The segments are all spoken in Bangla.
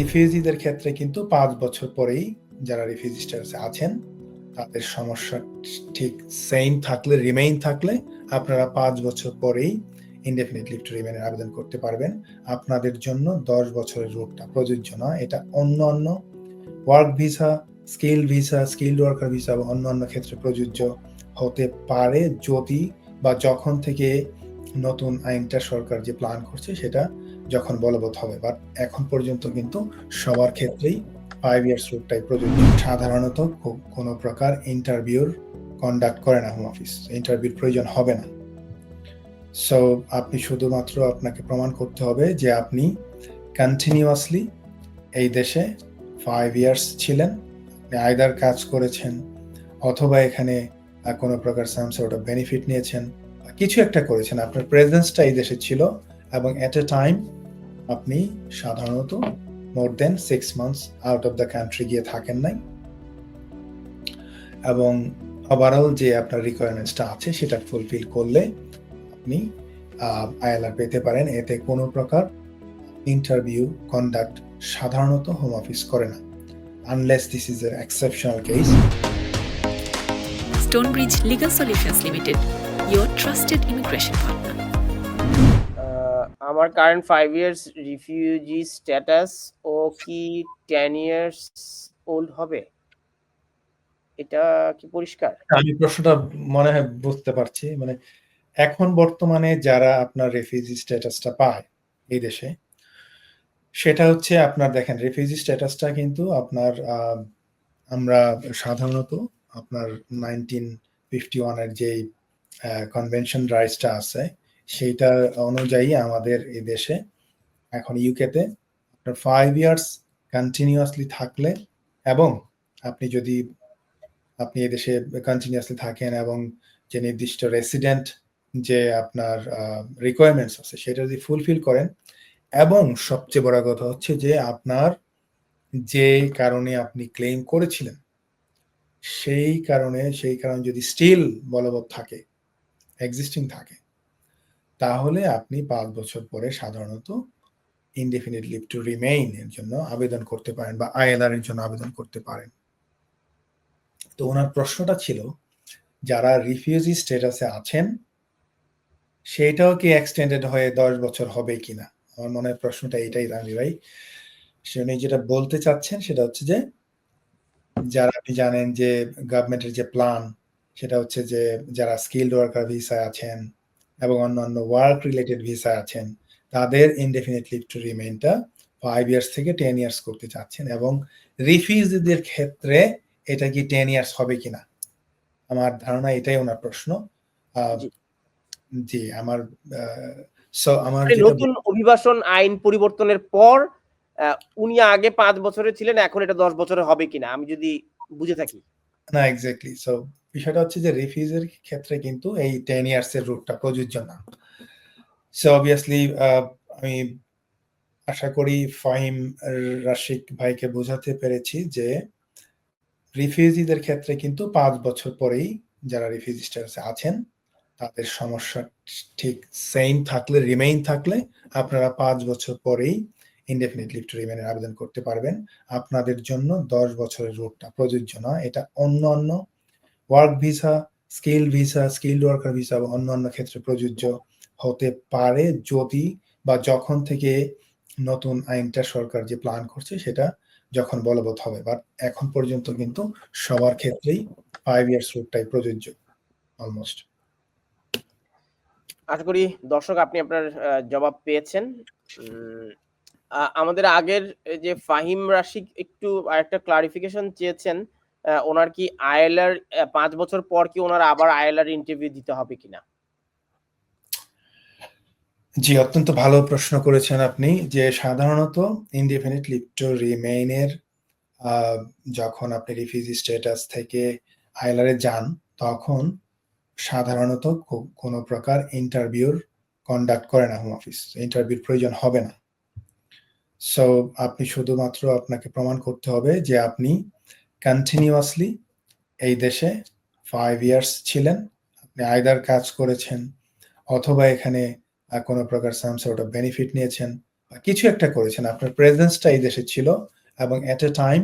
রিফিউজিদের ক্ষেত্রে কিন্তু পাঁচ বছর পরেই যারা রিফিউজি স্ট্যাটাসে আছেন, তাদের সমস্যা ঠিক সেম থাকলে রিমেইন থাকলে আপনারা পাঁচ বছর পরেই ইনডেফিনিট টু রিমেনের আবেদন করতে পারবেন। আপনাদের জন্য দশ বছরের রুটটা প্রযোজ্য নয়। এটা অন্য অন্য work visa skill visa skilled worker visa বা অন্য অন্য ক্ষেত্রে প্রযোজ্য হতে পারে যদি বা যখন থেকে নতুন আইনটা সরকার যে প্ল্যান করছে সেটা যখন বলবৎ হবে। বাট এখন পর্যন্ত কিন্তু সবার ক্ষেত্রেই ফাইভ ইয়ার্স রুটটাই প্রযোজ্য। সাধারণত কোনো প্রকার ইন্টারভিউর কন্ডাক্ট করে না হোম অফিস ইন্টারভিউর প্রয়োজন হবে না। সো আপনি শুধুমাত্র আপনাকে প্রমাণ করতে হবে যে আপনি কন্টিনিউয়াসলি এই দেশে ফাইভ ইয়ার্স ছিলেন। আয়দার কাজ করেছেন অথবা এখানে কোনো প্রকার সাম সর্ট অফ বেনিফিট নিয়েছেন। কিছু একটা করেছেন। আপনার প্রেজেন্সটা এই দেশে ছিল এবং অ্যাট এ টাইম আপনি সাধারণত more than six months out of the country গিয়ে থাকেন নাই? এবং ওভারঅল যে আপনার রিকোয়ারমেন্টসটা আছে সেটা ফুলফিল করলে আপনি আইএলআর পেতে পারেন। এতে কোনো প্রকার ইন্টারভিউ কন্ডাক্ট সাধারণত হোম অফিস করে না। Unless this is a exceptional case Stonebridge Legal Solutions Limited, your trusted immigration partner. আমার current five years refugee status ও কি টেন ইয়ার্স ওল্ড হবে? এটা কি পরিষ্কার? আমি প্রশ্নটা মনে হয় বুঝতে পারছি। মানে এখন বর্তমানে যারা আপনার রেফিউজি স্ট্যাটাসটা পায় এই দেশে, সেটা হচ্ছে আপনার দেখেন রেফিউজি স্ট্যাটাসটা কিন্তু আপনার আমরা সাধারণত আপনার নাইনটিন ফিফটি ওয়ানের যে কনভেনশন রাইটসটা আছে সেইটা অনুযায়ী আমাদের এই দেশে, এখন ইউকেতে আপনার ফাইভ ইয়ার্স কন্টিনিউয়াসলি থাকলে এবং আপনি যদি, আপনি এদেশে কন্টিনিউয়াসলি থাকেন এবং যে নির্দিষ্ট রেসিডেন্ট যে আপনার রিকোয়ারমেন্টস আছে, সেটা যদি ফুলফিল করেন এবং সবচেয়ে বড় কথা হচ্ছে যে আপনার যে কারণে আপনি ক্লেম করেছিলেন, সেই কারণে সেই কারণে যদি স্টিল বলবৎ থাকে এক্সিস্টিং থাকে তাহলে আপনি পাঁচ বছর পরে সাধারণত ইনডেফিনিট লিভ টু রিমেইন এর জন্য আবেদন করতে পারেন বা আইএলআর এর জন্য আবেদন করতে পারেন। তো ওনার প্রশ্নটা ছিল, যারা রিফিউজি স্ট্যাটাসে আছেন, সেটাও কি এক্সটেন্ডেড হয়ে দশ বছর হবে কিনা? আমার মনে হয় প্রশ্নটা এটাই রানি ভাই। সে উনি যেটা বলতে চাচ্ছেন সেটা হচ্ছে যে, যারা আপনি জানেন যে গভর্নমেন্টের যে প্ল্যান সেটা হচ্ছে যে যারা স্কিল্ড ওয়ার্কার ভিসায় আছেন এবং অন্যান্য ওয়ার্ক রিলেটেড ভিসা আছেন তাদের ইনডেফিনিট লিভ টু রিমেইনটা ফাইভ ইয়ার্স থেকে টেন ইয়ার্স করতে চাচ্ছেন এবং রিফিউজিদের ক্ষেত্রে এটা কি টেন ইয়ার্স হবে কিনা? আমার ধারণা এটাই ওনার প্রশ্ন। জি। আমার সো আমার মানে নতুন অভিবাসন আইন পরিবর্তনের পর উনি আগে পাঁচ বছরে ছিলেন এখন এটা দশ বছরে হবে কিনা? আমি যদি বুঝে থাকি। না এক্স্যাক্টলি সো বিষয়টা হচ্ছে যে রিফিউজের ক্ষেত্রে কিন্তু এই টেন ইয়ার্স এর রুটটা প্রযোজ্য না। সো অবভিয়াসলি আমি আশা করি ফাহিম রাশিক ভাইকে বোঝাতে পেরেছি যে রিফিউজিদের ক্ষেত্রে কিন্তু পাঁচ বছর পরেই যারা রিফিউজি স্ট্যাটাসে আছেন, তাদের সমস্যা ঠিক সেম থাকলে রিমেইন থাকলে আপনারা পাঁচ বছর পরেই ইনডেফিনিট লিভ রিমেনের আবেদন করতে পারবেন। আপনাদের জন্য দশ বছরের রুটটা প্রযোজ্য নয় এটা অন্য অন্য work visa skill visa skilled worker visa বা অন্য অন্য ক্ষেত্রে প্রযোজ্য হতে পারে যদি বা যখন থেকে নতুন আইনটা সরকার যে প্ল্যান করছে সেটা যখন বলবৎ হবে। বাট এখন পর্যন্ত কিন্তু সবার ক্ষেত্রেই ফাইভ ইয়ার্স রুটটাই প্রযোজ্য অলমোস্ট আশা করি দর্শক আপনি আপনার জবাব পেয়েছেন। আমাদের আগের যে ফাহিম রাশিক একটু আরেকটা ক্লারিফিকেশন চেয়েছেন। ওনার কি আইএলআর পাঁচ বছর পর কি ওনার আবার আইএলআর ইন্টারভিউ দিতে হবে কিনা? জি, অত্যন্ত ভালো প্রশ্ন করেছেন আপনি যে সাধারণত ইনডিফিনিট লিভ টু রিমেইনের যখন আপনি রিফিউজি স্ট্যাটাস থেকে আইলারে যান, তখন সাধারণত কোনো প্রকার ইন্টারভিউর কন্ডাক্ট করে না হোম অফিস ইন্টারভিউর প্রয়োজন হবে না। সো আপনি শুধুমাত্র আপনাকে প্রমাণ করতে হবে যে আপনি কন্টিনিউয়াসলি এই দেশে ফাইভ ইয়ার্স ছিলেন। আপনি আয়দার কাজ করেছেন অথবা এখানে কোনো প্রকার সাম অফ বেনিফিট নিয়েছেন বা কিছু একটা করেছেন। আপনার প্রেজেন্সটা এই দেশে ছিল এবং এট এ টাইম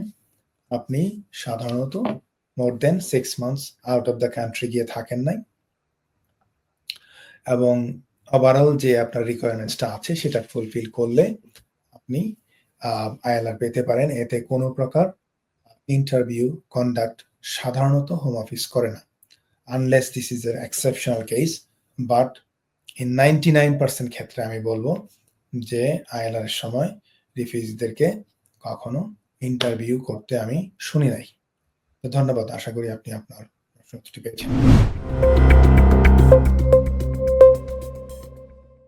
আপনি সাধারণত more than six months out of the country গিয়ে থাকেন নাই। এবং ওভারঅল যে আপনার রিকোয়ারমেন্টসটা আছে সেটা ফুলফিল করলে আপনি আইএলআর পেতে পারেন। এতে কোনো প্রকার ইন্টারভিউ কন্ডাক্ট সাধারণত হোম অফিস করে না unless this is uh exceptional case but in ninety nine percent ক্ষেত্রে আমি বলব যে আইএলআর সময় রিফিউজিদেরকে কখনো ইন্টারভিউ করতে আমি শুনি নাই। ধন্যবাদ, আশা করি আপনি আপনার প্রশ্নটি পেয়েছেন।